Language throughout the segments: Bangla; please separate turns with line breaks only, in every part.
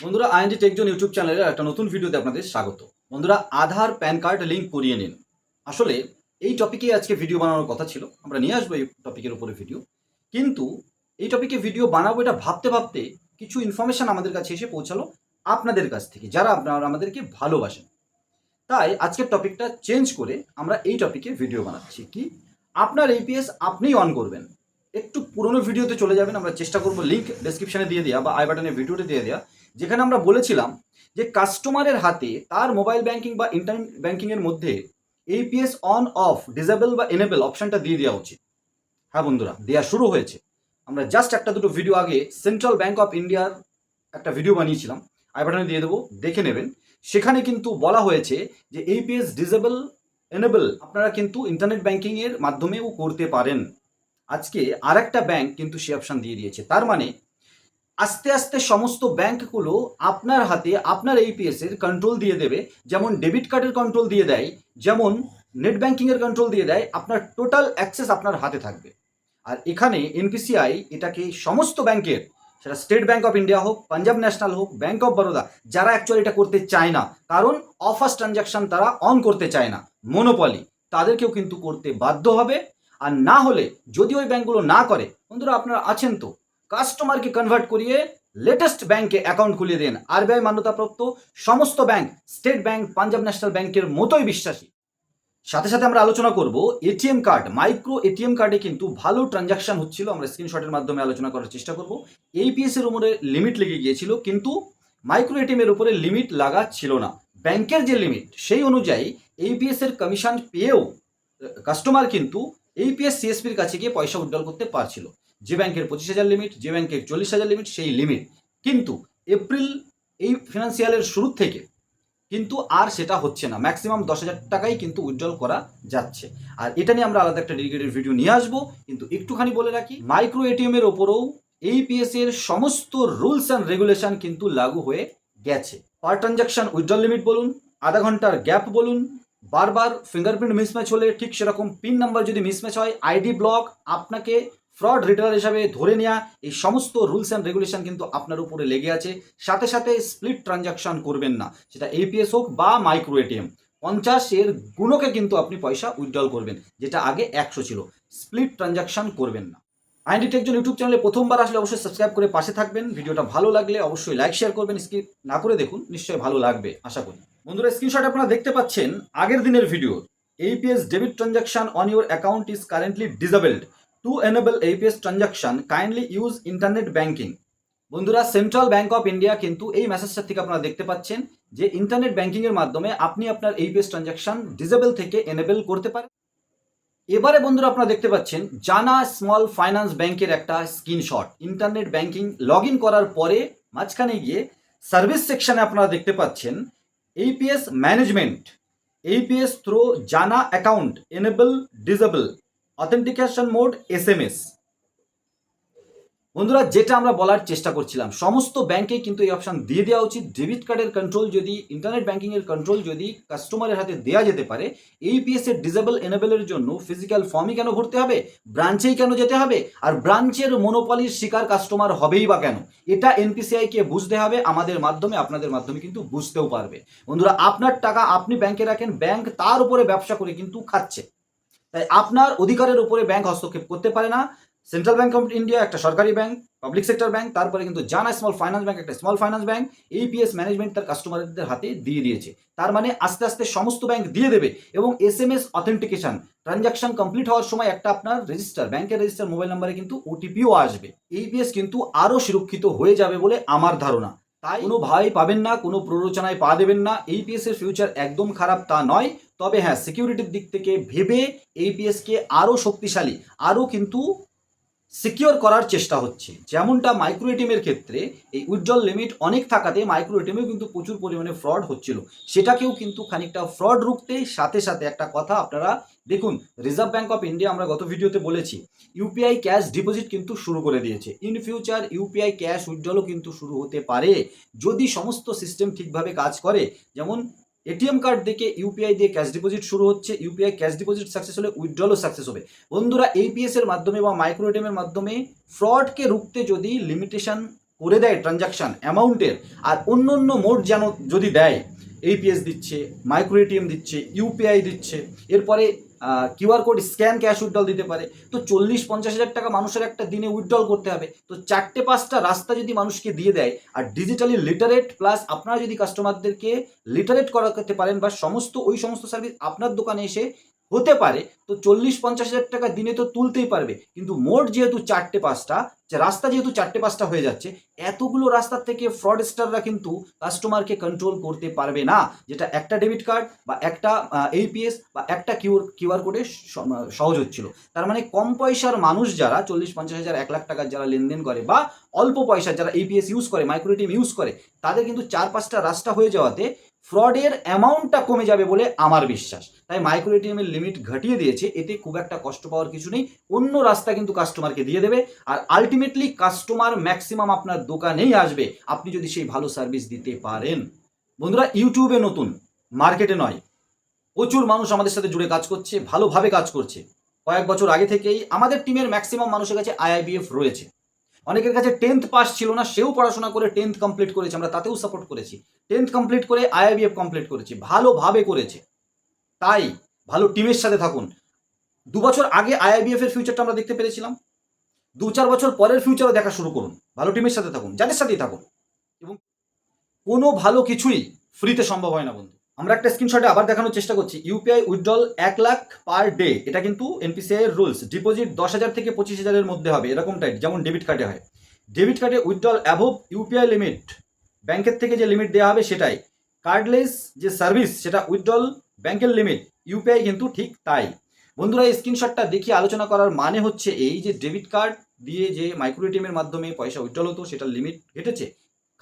বন্ধুরা আইএনজি টেকজন ইউটিউব চ্যানেলের একটা নতুন ভিডিওতে আপনাদের স্বাগত। বন্ধুরা, আধার প্যান কার্ড লিঙ্ক করিয়ে নিন। আসলে এই টপিকে আজকে ভিডিও বানানোর কথা ছিল। আমরা নিয়ে আসব এই টপিকের উপরে ভিডিও কিন্তু এই টপিকে ভিডিও বানাবো এটা ভাবতে ভাবতে কিছু ইনফরমেশন আমাদের কাছে এসে পৌঁছালো আপনাদের কাছ থেকে, যারা আপনারা আমাদেরকে ভালোবাসেন। তাই আজকের টপিকটা চেঞ্জ করে আমরা এই টপিকে ভিডিও বানাচ্ছি। কি? আপনার এপিএস আপনিই অন করবেন। একটু পুরোনো ভিডিওতে চলে যাবেন, আমরা চেষ্টা করব লিঙ্ক ডেসক্রিপশনে দিয়ে দেওয়া বা আই বাটনে ভিডিওতে দিয়ে দেওয়া যেখানে আমরা বলেছিলাম যে কাস্টমারের হাতে তার মোবাইল ব্যাংকিং বা ইন্টারনেট ব্যাংকিংয়ের মধ্যে এপিএস অন অফ ডিসেবল বা এনেবল অপশনটা দিয়ে দেওয়া উচিত। হ্যাঁ বন্ধুরা দেওয়া শুরু হয়েছে। আমরা জাস্ট একটা দুটো ভিডিও আগে সেন্ট্রাল ব্যাংক অফ ইন্ডিয়ার একটা ভিডিও বানিয়েছিলাম। আই বাটনে দিয়ে দেবো, দেখে নেবেন। সেখানে কিন্তু বলা হয়েছে যে এপিএস ডিসেবল এনেবল আপনারা কিন্তু ইন্টারনেট ব্যাংকিংয়ের মাধ্যমেও করতে পারেন। আজকে আরেকটা ব্যাংক কিন্তু সে অপশান দিয়ে দিয়েছে। তার মানে আস্তে আস্তে সমস্ত ব্যাংকগুলো আপনার হাতে আপনার এইপিএস এর কন্ট্রোল দিয়ে দেবে। যেমন ডেবিট কার্ডের কন্ট্রোল দিয়ে দেয়, যেমন নেট ব্যাংকিং এর কন্ট্রোল দিয়ে দেয়, আপনার টোটাল অ্যাক্সেস আপনার হাতে থাকবে। আর এখানে এনপিসিআই এটাকে সমস্ত ব্যাংকের, সেটা স্টেট ব্যাংক অফ ইন্ডিয়া হোক পাঞ্জাব ন্যাশনাল হোক ব্যাংক অফ বরোদা যারা অ্যাকচুয়ালি এটা করতে চায় না, কারণ অফার্স ট্রানজাকশন তারা অন করতে চায় না মনোপলি তাদেরকেও কিন্তু করতে বাধ্য হবে। আর না হলে যদি ওই ব্যাংকগুলো না করে, বন্ধুরা আপনারা আছেন তো কাস্টমারকে কনভার্ট করিয়ে লেটেস্ট ব্যাংকে অ্যাকাউন্ট খুলিয়ে দেন। আরবিআই মান্যতাপ্রাপ্ত সমস্ত bank State Bank Punjab National ব্যাংকের মতোই বিশ্বাসী। সাথে সাথে আমরা আলোচনা করব এটিএম কার্ড মাইক্রো এটিএম কার্ডে কিন্তু ভালো ট্রানজাকশন হচ্ছিল। আমরা স্ক্রিনশটের মাধ্যমে আলোচনা করার চেষ্টা করব। এইপিএস এর উপরে লিমিট লেগে গিয়েছিল, কিন্তু মাইক্রো এটিএম এর উপরে লিমিট লাগা ছিল না। ব্যাংকের যে লিমিট সেই অনুযায়ী এইপিএস এর কমিশন পেয়েও কাস্টমার কিন্তু এইপিএস সিএসপির কাছে গিয়ে পয়সা উইড্রল করতে পারছিল। যে ব্যাংকের পঁচিশ হাজার লিমিট যে ব্যাংকের চল্লিশ হাজার লিমিট সেই লিমিট কিন্তু এপ্রিল এই ফিনান্সিয়ালের শুরু থেকে কিন্তু আর সেটা হচ্ছে না। ম্যাক্সিমাম দশ হাজার টাকাই কিন্তু উজ্জ্বল করা যাচ্ছে। আর এটা নিয়ে আমরা আলাদা একটা ডেডিকেটেড ভিডিও নিয়ে আসব। কিন্তু একটুখানি বলে রাখি মাইক্রো এটিএম এর ওপরেও এইপিএস এর সমস্ত রুলস অ্যান্ড রেগুলেশন কিন্তু লাগু হয়ে গেছে। পার ট্রানজাকশন উইথড্রল লিমিট বলুন, আধা ঘণ্টার গ্যাপ বলুন, বারবার ফিঙ্গারপ্রিন্ট মিসম্যাচ হলে ঠিক সেরকম পিন নাম্বার যদি মিসম্যাচ হয় আইডি ব্লক আপনাকে ফ্রড রিটেলার হিসাবে ধরে নেওয়া এই সমস্ত রুলস অ্যান্ড রেগুলেশন কিন্তু আপনার উপরে লেগে আছে। সাথে সাথে স্প্লিট ট্রানজাকশন করবেন না। সেটা এপিএস হোক বা মাইক্রো এটিএম পঞ্চাশের গুণকে কিন্তু আপনি পয়সা উইথড্রল করবেন, যেটা আগে একশো ছিল। স্প্লিট ট্রানজাকশন করবেন না। আইনডি টেকজন ইউটিউব চ্যানেলে প্রথমবার আসলে অবশ্যই সাবস্ক্রাইব করে পাশে থাকবেন। ভিডিওটা ভালো লাগলে অবশ্যই লাইক শেয়ার করবেন। স্কিপ না করে দেখুন, নিশ্চয়ই ভালো লাগবে, আশা করি। বন্ধুরা স্ক্রিনশট আপনারা দেখতে পাচ্ছেন আগের দিনের video AEPS debit transaction on your account is currently disabled. To enable APS transaction kindly use internet banking বন্ধুরা সেন্ট্রাল ব্যাংক অফ ইন্ডিয়া কিন্তু এই মেসেজটা থেকে আপনারা দেখতে পাচ্ছেন যে ইন্টারনেট ব্যাংকিংয়ের মাধ্যমে আপনি আপনার এইপিএস ট্রানজাকশন ডিসেবল থেকে এনেবল করতে পারেন। এবারে বন্ধুরা, আপনারা দেখতে পাচ্ছেন জানা স্মল ফাইন্যান্স ব্যাংকের একটা স্ক্রিনশট ইন্টারনেট ব্যাংকিং লগ করার পরে মাঝখানে গিয়ে সার্ভিস সেকশনে আপনারা দেখতে পাচ্ছেন AEPS management AEPS through Jana account Jana account enable mode S M S বন্ধুরা, যেটা আমরা বলার চেষ্টা করছিলাম, সমস্ত ব্যাংকে কিন্তু এই অপশন দিয়ে দেওয়া উচিত। ডেবিট কার্ডের কন্ট্রোল যদি ইন্টারনেট ব্যাংকিং এর কন্ট্রোল যদি কাস্টমারের হাতে দেওয়া যেতে পারে এইপিএস এর ডিসেবল এনেবলের জন্য ফিজিক্যাল ফর্মই কেন ভরতে হবে? ব্রাঞ্চেই কেন যেতে হবে? আর ব্রাঞ্চের মনোপলির শিকার কাস্টমার হবেই বা কেন? এটা এনপিসিআই কে বুঝতে হবে, আমাদের মাধ্যমে, আপনাদের মাধ্যমে কিন্তু বুঝতেও পারবে। বন্ধুরা, আপনার টাকা আপনি ব্যাংকে রাখেন ব্যাংক তার উপরে ব্যবসা করে কিন্তু খাচ্ছে। তাই আপনার অধিকারের উপরে ব্যাংক হস্তক্ষেপ করতে পারে না। সেন্ট্রাল ব্যাংক অফ ইন্ডিয়া একটা সরকারি ব্যাংক পাবলিক সেক্টর ব্যাংক তারপরে কিন্তু জানা স্মল ফাইন্যান্স ব্যাংক একটা small finance bank AEPS management তার কাস্টমারদের হাতে দিয়ে দিয়েছে। তার মানে আস্তে আস্তে সমস্ত ব্যাংক দিয়ে দেবে এবং S M S authentication transaction complete হওয়ার সময় একটা আপনার রেজিস্টার ব্যাংকের রেজিস্টার মোবাইল নাম্বারে কিন্তু ওটিপিও আসবে। এইপিএস কিন্তু আরও সুরক্ষিত হয়ে যাবে বলে আমার ধারণা। তাই কোনো ভাই পাবেন না, কোনো প্ররোচনায় পা দেবেন না। এইপিএস এর ফিউচার একদম খারাপ তা নয়। তবে হ্যাঁ সিকিউরিটির দিক থেকে ভেবে এইপিএসকে আরও শক্তিশালী, আরও কিন্তু সিকিওর করার চেষ্টা হচ্ছে। যেমনটা মাইক্রো এটিএমের ক্ষেত্রে এই উজ্জ্বল লিমিট অনেক থাকাতে মাইক্রো এটিএমেও কিন্তু প্রচুর পরিমাণে ফ্রড হচ্ছিল। সেটাকেও কিন্তু খানিকটা ফ্রড রুখতে সাথে সাথে একটা কথা আপনারা দেখুন রিজার্ভ ব্যাঙ্ক অফ ইন্ডিয়া আমরা গত ভিডিওতে বলেছি ইউপিআই ক্যাশ ডিপোজিট কিন্তু শুরু করে দিয়েছে। ইন ফিউচার ইউপিআই ক্যাশ উজ্জ্বলও কিন্তু শুরু হতে পারে। যদি সমস্ত সিস্টেম ঠিকভাবে কাজ করে, যেমন এটিএম কার্ড দেখে ইউপিআই দিয়ে ক্যাশ ডিপোজিট শুরু হচ্ছে, ইউপিআই ক্যাশ ডিপোজিট সাকসেস হলে উইথড্রলও সাকসেস হবে। বন্ধুরা এইপিএস এর মাধ্যমে বা মাইক্রো এটিএমের মাধ্যমে ফ্রডকে রুখতে যদি লিমিটেশন করে দেয় ট্রানজাকশান অ্যামাউন্টের আর অন্য অন্য মোড যেন যদি দেয় এইপিএস দিচ্ছে মাইক্রো এটিএম দিচ্ছে ইউপিআই দিচ্ছে, এরপরে QR code scan cash withdrawal দিতে পারে। তো চল্লিশ, পঞ্চাশ হাজার টাকা মানুষের একটা দিনে উইথড্রল করতে হবে। তো চারটে, পাঁচটা রাস্তা যদি মানুষকে দিয়ে দেয়, আর ডিজিটালি লিটারেট প্লাস আপনারা যদি কাস্টমারদেরকে লিটারেট করাতে পারেন বা সমস্ত, ওই সমস্ত সার্ভিস আপনার দোকানে এসে হতে পারে, তো চল্লিশ পঞ্চাশ হাজার টাকা দিনে তো তুলতেই পারবে। কিন্তু মোট যেহেতু চারটে পাঁচটা, যে রাস্তা যেহেতু চারটে পাঁচটা হয়ে যাচ্ছে, এতগুলো রাস্তার থেকে ফ্রডস্টাররা কিন্তু কাস্টমারকে কন্ট্রোল করতে পারবে না। যেটা একটা ডেবিট কার্ড বা একটা এইপিএস বা একটা কিউর কিউআর কোডে সহজ হচ্ছিল। তার মানে কম পয়সার মানুষ যারা, চল্লিশ পঞ্চাশ হাজার, এক লাখ টাকার যারা লেনদেন করে বা অল্প পয়সার যারা এইপিএস ইউজ করে মাইক্রোটিম ইউজ করে, তাদের কিন্তু চার পাঁচটা রাস্তা হয়ে যাওয়াতে ফ্রডের অ্যামাউন্টটা কমে যাবে বলে আমার বিশ্বাস। তাই মাইক্রো এটিএমের লিমিট ঘটিয়ে দিয়েছে, এতে খুব একটা কষ্ট পাওয়ার কিছু নেই। অন্য রাস্তা কিন্তু কাস্টমারকে দিয়ে দেবে। আর আলটিমেটলি কাস্টমার ম্যাক্সিমাম আপনার দোকানেই আসবে, আপনি যদি সেই ভালো সার্ভিস দিতে পারেন। বন্ধুরা ইউটিউবে নতুন মার্কেটে নয়। প্রচুর মানুষ আমাদের সাথে জুড়ে কাজ করছে, ভালোভাবে কাজ করছে। কয়েক বছর আগে থেকেই আমাদের টিমের ম্যাক্সিমাম মানুষের কাছে আইআইবিএফ রয়েছে। অনেকের কাছে টেন্থ পাস ছিল না, সেও পড়াশোনা করে টেন্থ কমপ্লিট করেছে, আমরা তাতেও সাপোর্ট করেছি। টেন্থ কমপ্লিট করে আইআইবিএফ কমপ্লিট করেছি, ভালোভাবে করেছে। তাই ভালো টিমের সাথে থাকুন। দু বছর আগে আইআইবিএফ এর ফিউচারটা আমরা দেখতে পেরেছিলাম। দু চার বছর পরের ফিউচারও দেখা শুরু করুন। ভালো টিমের সাথে থাকুন, যাদের সাথেই থাকুন। এবং কোনো ভালো কিছুই ফ্রিতে সম্ভব হয় না, বন্ধু। আমরা একটা স্ক্রিনশটে আবার দেখানোর চেষ্টা করছি। ইউপিআই উইথড্রল এক লাখ পার ডে এটা কিন্তু এনপিসিআই এর রুলস ডিপোজিট দশ হাজার থেকে পঁচিশ হাজারের মধ্যে হবে, এরকম টাইপ যেমন ডেবিট কার্ডে হয়। ডেবিট কার্ডে উইথড্রল অ্যাভোভ ইউপিআই লিমিট ব্যাংকের থেকে যে লিমিট দেওয়া হবে সেটাই। কার্ডলেস যে সার্ভিস সেটা উইথড্রল ব্যাংকের লিমিট ইউপিআই কিন্তু ঠিক তাই। বন্ধুরা, এই স্ক্রিনশটটা দেখিয়ে আলোচনা করার মানে হচ্ছে এই যে ডেবিট কার্ড দিয়ে যে মাইক্রো এটিএমের মাধ্যমে পয়সা উইথড্রল হতো, সেটার লিমিট ঘটেছে।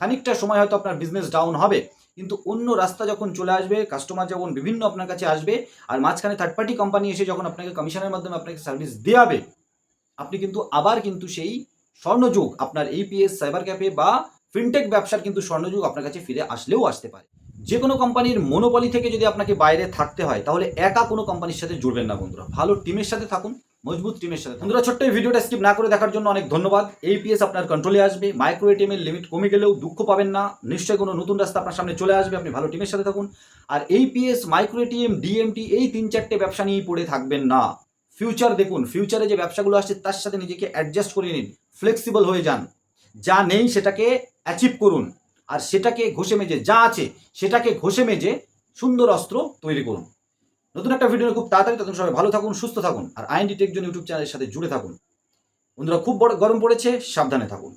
খানিকটা সময় হয়তো আপনার বিজনেস ডাউন হবে। কিন্তু অন্য রাস্তা যখন চলে আসবে কাস্টমার যখন বিভিন্ন আপনার কাছে আসবে, আর মাঝখানে থার্ড পার্টি কোম্পানি এসে যখন আপনাকে কমিশনের মাধ্যমে আপনাকে সার্ভিস দেওয়াবে আপনি কিন্তু আবার কিন্তু সেই স্বর্ণযুগ আপনার এইপিএস সাইবার ক্যাফে বা ফিনটেক ব্যবসার কিন্তু স্বর্ণযুগ আপনার কাছে ফিরে আসলেও আসতে পারে। যে কোনো কোম্পানির মনোপলি থেকে যদি আপনাকে বাইরে থাকতে হয়, তাহলে একা কোনো কোম্পানির সাথে জুড়বেন না বন্ধুরা। ভালো টিমের সাথে থাকুন মজবুত টিমের সাথে বন্ধুরা, ছোট্ট এই ভিডিওটা স্কিপ না করে দেখার জন্য অনেক ধন্যবাদ। এইপিএস আপনার কন্ট্রোলে আসবে। মাইক্রো এটিএমের লিমিট কমে গেলেও দুঃখ পাবেন না। নিশ্চয়ই কোনো নতুন রাস্তা আপনার সামনে চলে আসবে। আপনি ভালো টিমের সাথে থাকুন। আর এইপিএস মাইক্রো এটিএম ডিএমটি এই তিন চারটে ব্যবসা নিয়েই পড়ে থাকবেন না। ফিউচার দেখুন ফিউচারে যে ব্যবসাগুলো আসছে, তার সাথে নিজেকে অ্যাডজাস্ট করে নিন। ফ্লেক্সিবল হয়ে যান। যা নেই সেটাকে অ্যাচিভ করুন। আর সেটাকে ঘষে মেজে, যা আছে সেটাকে ঘষে মেজে সুন্দর অস্ত্র তৈরি করুন। নতুন একটা ভিডিও খুব তাড়াতাড়ি তখন সবাই ভালো থাকুন, সুস্থ থাকুন, আর আইএনডি টেক জন ইউটিউব চ্যানেলের সাথে জুড়ে থাকুন। বন্ধুরা, খুব বড় গরম পড়েছে, সাবধানে থাকুন।